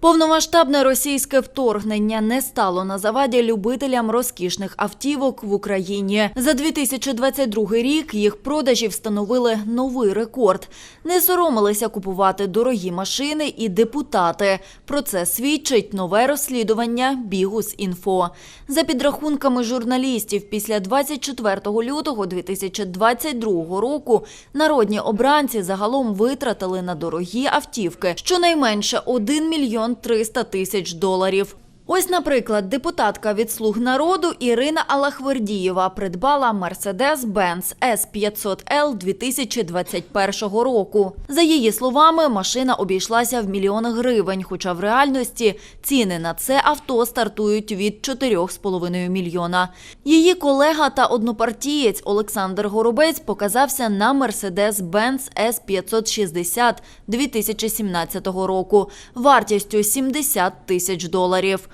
Повномасштабне російське вторгнення не стало на заваді любителям розкішних автівок в Україні. За 2022 рік їх продажі встановили новий рекорд. Не соромилися купувати дорогі машини і депутати. Про це свідчить нове розслідування Бігус.Інфо. За підрахунками журналістів, після 24 лютого 2022 року народні обранці загалом витратили на дорогі автівки щонайменше 1 мільйон 300 тисяч доларів. Ось, наприклад, депутатка від «Слуг народу» Ірина Алахвердієва придбала Mercedes-Benz S500L 2021 року. За її словами, машина обійшлася в мільйони гривень, хоча в реальності ціни на це авто стартують від 4,5 мільйона. Її колега та однопартієць Олександр Горобець показався на Mercedes-Benz S560 2017 року вартістю 70 тисяч доларів.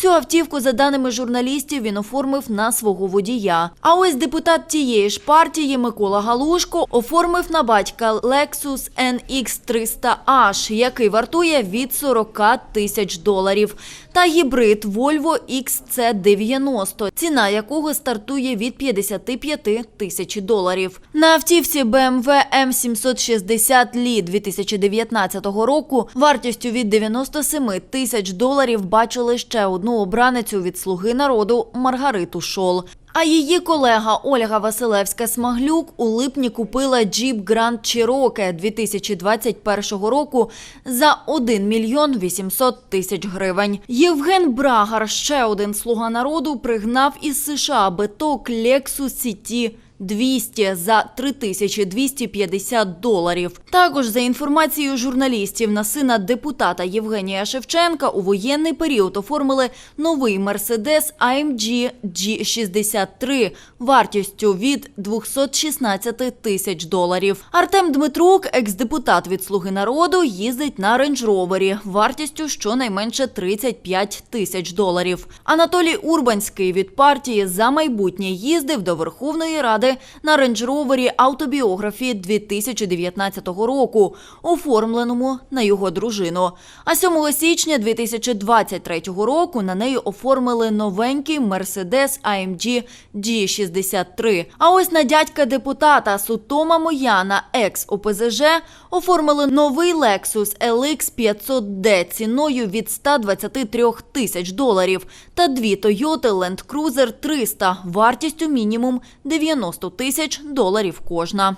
Цю автівку, за даними журналістів, він оформив на свого водія. А ось депутат тієї ж партії Микола Галушко оформив на батька Lexus NX 300H, який вартує від 40 тисяч доларів, та гібрид Volvo XC90, ціна якого стартує від 55 тисяч доларів. На автівці BMW M760 Li 2019 року вартістю від 97 тисяч доларів бачили ще одну обраницю від «Слуги народу» Маргариту Шол. А її колега Ольга Василевська-Смаглюк у липні купила Jeep Grand Cherokee 2021 року за 1 мільйон 800 тисяч гривень. Євген Брагар, ще один слуга народу, пригнав із США биток Lexus CT 200 за 3250 доларів. Також за інформацією журналістів на сина депутата Євгенія Шевченка у воєнний період оформили новий Mercedes AMG G63 вартістю від 216 тисяч доларів. Артем Дмитрук, екс-депутат від «Слуги народу», їздить на рейндж-ровері вартістю щонайменше 35 тисяч доларів. Анатолій Урбанський від партії «За майбутнє» їздив до Верховної Ради на рейндж-ровері автобіографії 2019 року, оформленому на його дружину. А 7 січня 2023 року на неї оформили новенький Mercedes AMG G63. А ось на дядька депутата Сутома Мояна, екс-ОПЗЖ, оформили новий Lexus LX 500D ціною від 123 тисяч доларів та дві Toyota Land Cruiser 300 вартістю мінімум 90 тисяч доларів кожна.